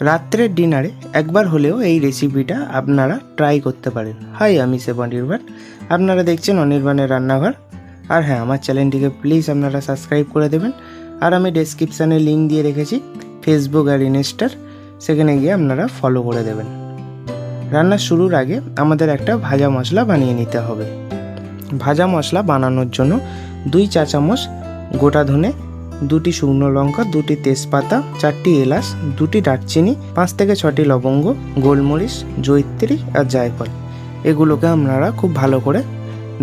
রাত্রের ডিনারে একবার হলেও এই রেসিপিটা আপনারা ট্রাই করতে পারেন। হাই আমি সেব অনির্বাণ আপনারা দেখছেন অনির্বাণের রান্নাঘর। আর হ্যাঁ আমার চ্যানেলটিকে প্লিজ আপনারা সাবস্ক্রাইব করে দেবেন। আর আমি ডেসক্রিপশানে লিঙ্ক দিয়ে রেখেছি ফেসবুক আর ইনস্টার সেখানে গিয়ে আপনারা ফলো করে দেবেন। রান্না শুরুর আগে আমাদের একটা ভাজা মশলা বানিয়ে নিতে হবে। ভাজা মশলা বানানোর জন্য দুই চা চামচ গোটা ধনে দুটি শুকনো লঙ্কা, দুটি তেজপাতা, চারটি এলাচ, দুটি দারচিনি, পাঁচ থেকে ছটি লবঙ্গ, গোলমরিচ, জৈত্রী আর জায়ফল। এগুলোকে আপনারা খুব ভালো করে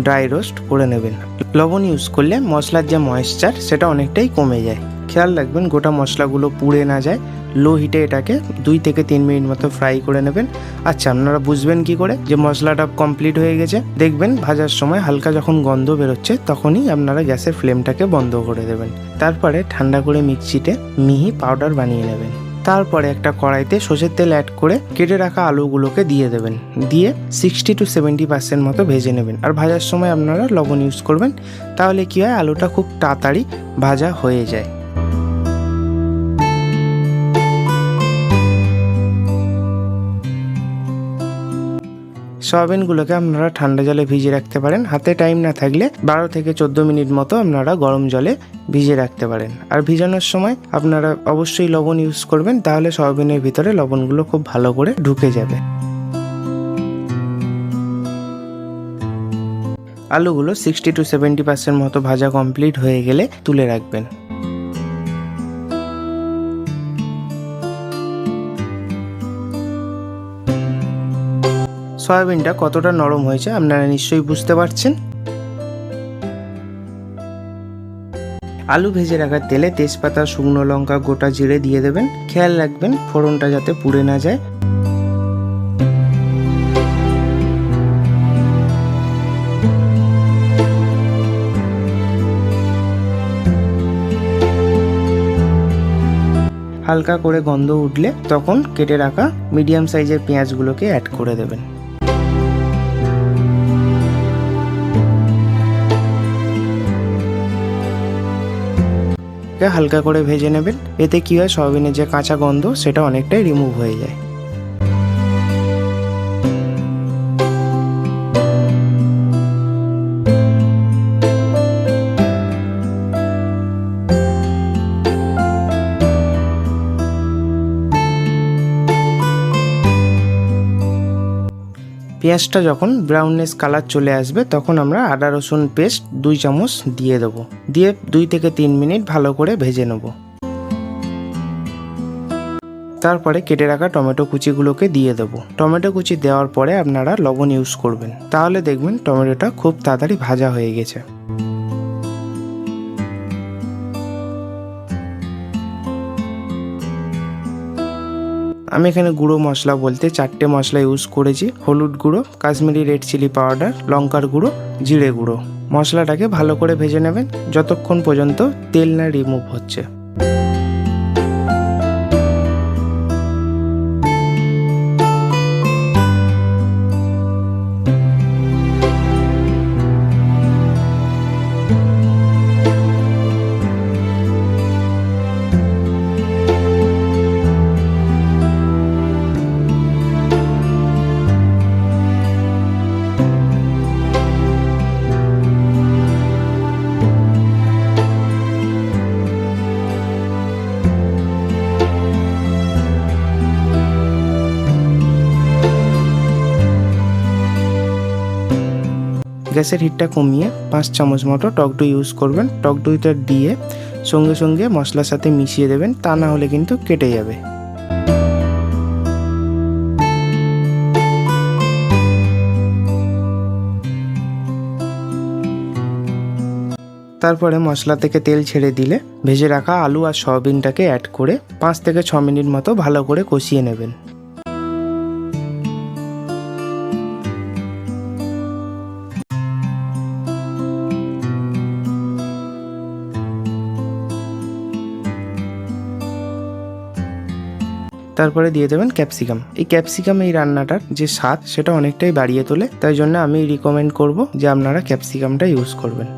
ড্রাই রোস্ট করে নেবেন। লবণ ইউজ করলে মশলার যে ময়েশ্চার সেটা অনেকটাই কমে যায়। খেয়াল রাখবেন, গোটা মশলাগুলো পুড়ে না যায়। লো হিটে এটাকে দুই থেকে তিন মিনিট মতো ফ্রাই করে নেবেন। আচ্ছা আপনারা বুঝবেন কি করে? যে মশলাটা কমপ্লিট হয়ে গেছে। দেখবেন ভাজার সময় হালকা যখন গন্ধ বেরোচ্ছে, তখনই আপনারা গ্যাসের ফ্লেমটাকে বন্ধ করে দেবেন। তারপরে ঠান্ডা করে মিক্সিতে মিহি পাউডার বানিয়ে নেবেন। তারপরে একটা কড়াইতে সর্ষের তেল অ্যাড করে কেটে রাখা আলুগুলোকে দিয়ে দেবেন। দিয়ে সিক্সটি টু সেভেন্টি পার্সেন্ট মতো ভেজে নেবেন। আর ভাজার সময় আপনারা লবণ ইউজ করবেন, তাহলে কী হয়? আলুটা খুব তাড়াতাড়ি ভাজা হয়ে যায়। সয়াবিনগুলোকে আপনারা ঠান্ডা জলে ভিজিয়ে রাখতে পারেন। হাতে টাইম না থাকলে বারো থেকে চোদ্দ মিনিট মতো আপনারা গরম জলে ভিজিয়ে রাখতে পারেন। আর ভিজানোর সময় আপনারা অবশ্যই লবণ ইউজ করবেন, তাহলে সয়াবিনের ভিতরে লবণগুলো খুব ভালো করে ঢুকে যাবে। আলুগুলো সিক্সটি টু সেভেন্টি পার্সেন্ট মতো ভাজা কমপ্লিট হয়ে গেলে তুলে রাখবেন। সয়াবিনটা কতটা নরম হয়েছে আপনারা নিশ্চয়ই বুঝতে পারছেন। আলু ভেজে রাখার তেলে তেজপাতা, শুকনো লঙ্কা, গোটা জিরে দিয়ে দেবেন। খেয়াল রাখবেন ফোড়নটা যাতে পুড়ে না যায়। হালকা করে গন্ধ উঠলে তখন কেটে রাখা মিডিয়াম সাইজের পেঁয়াজগুলোকে অ্যাড করে দেবেন। হালকা করে ভেজে নেবেন। এতে কি হয়, সয়াবিনের যে কাঁচা গন্ধ, সেটা অনেকটাই রিমুভ হয়ে যায়। পেঁয়াজটা যখন ব্রাউননেস কালার চলে আসবে, তখন আমরা আদা, রসুন পেস্ট দুই চামচ দিয়ে দেবো। দিয়ে দুই থেকে তিন মিনিট ভালো করে ভেজে নেব। তারপরে কেটে রাখা টমেটো কুচিগুলোকে দিয়ে দেবো। টমেটো কুচি দেওয়ার পরে আপনারা লবণ ইউজ করবেন। তাহলে দেখবেন টমেটোটা খুব তাড়াতাড়ি ভাজা হয়ে গেছে। আমি এখানে গুঁড়ো মশলা বলতে চারটে মশলা ইউজ করেছি। হলুদ গুঁড়ো, কাশ্মীরি রেড চিলি পাউডার লঙ্কার গুঁড়ো, জিরে গুঁড়ো। মশলাটাকে ভালো করে ভেজে নেবেন। যতক্ষণ পর্যন্ত তেল না রিমুভ হচ্ছে। গ্যাসের হিটটা কমিয়ে পাঁচ চামচ মতো টক দই ইউজ করবেন। টক দইটা দিয়ে সঙ্গে সঙ্গে মশলার সাথে মিশিয়ে দেবেন, তা না হলে কিন্তু কেটে যাবে। তারপরে মশলা থেকে তেল ছেড়ে দিলে ভেজে রাখা আলু আর সয়াবিনটাকে অ্যাড করে পাঁচ থেকে ছ মিনিট মতো ভালো করে কষিয়ে নেবেন। তারপরে দিয়ে দেবেন ক্যাপসিকাম এই ক্যাপসিকাম এই রান্নাটার যে স্বাদ, সেটা অনেকটাই বাড়িয়ে তোলে। তাই জন্য আমি রিকমেন্ড করব যে আপনারা ক্যাপসিকামটা ইউজ করবেন।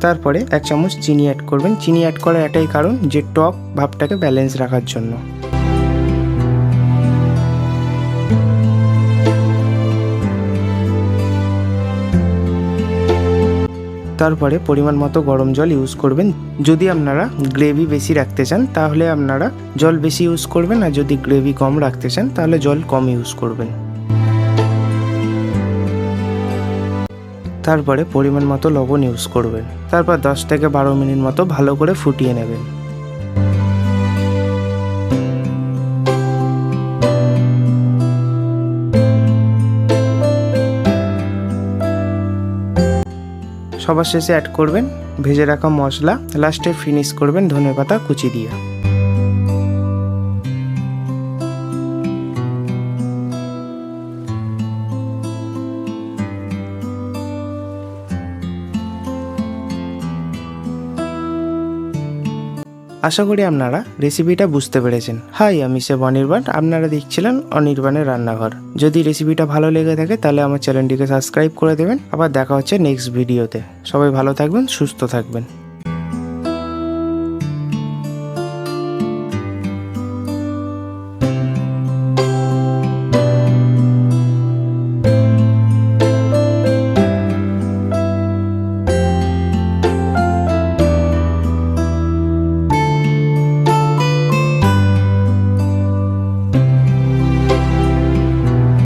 তারপরে এক চামচ চিনি অ্যাড করবেন। চিনি অ্যাড করার এটাই কারণ যে টক ভাবটাকে ব্যালেন্স রাখার জন্য। তারপরে পরিমাণ মতো গরম জল ইউজ করবেন। যদি আপনারা গ্রেভি বেশি রাখতে চান, তাহলে আপনারা জল বেশি ইউজ করবেন আর যদি গ্রেভি কম রাখতে চান, তাহলে জল কম ইউজ করবেন। তারপরে পরিমাণ মতো লবণ ইউজ করবেন। তারপর দশ থেকে বারো মিনিট মতো ভালো করে ফুটিয়ে নেবেন। সবার শেষে অ্যাড করবেন ভেজে রাখা মশলা লাস্টে ফিনিশ করবেন ধনে পাতা কুচি দিয়ে। আশা করি আপনারা রেসিপিটা বুঝতে পেরেছেন। হাই আমি সে অনির্বাণ। আপনারা দেখছিলেন অনির্বাণের রান্নাঘর। যদি রেসিপিটা ভালো লেগে থাকে, তাহলে আমার চ্যানেলটিকে সাবস্ক্রাইব করে দেবেন। আবার দেখা হচ্ছে নেক্সট ভিডিওতে সবাই ভালো থাকবেন, সুস্থ থাকবেন।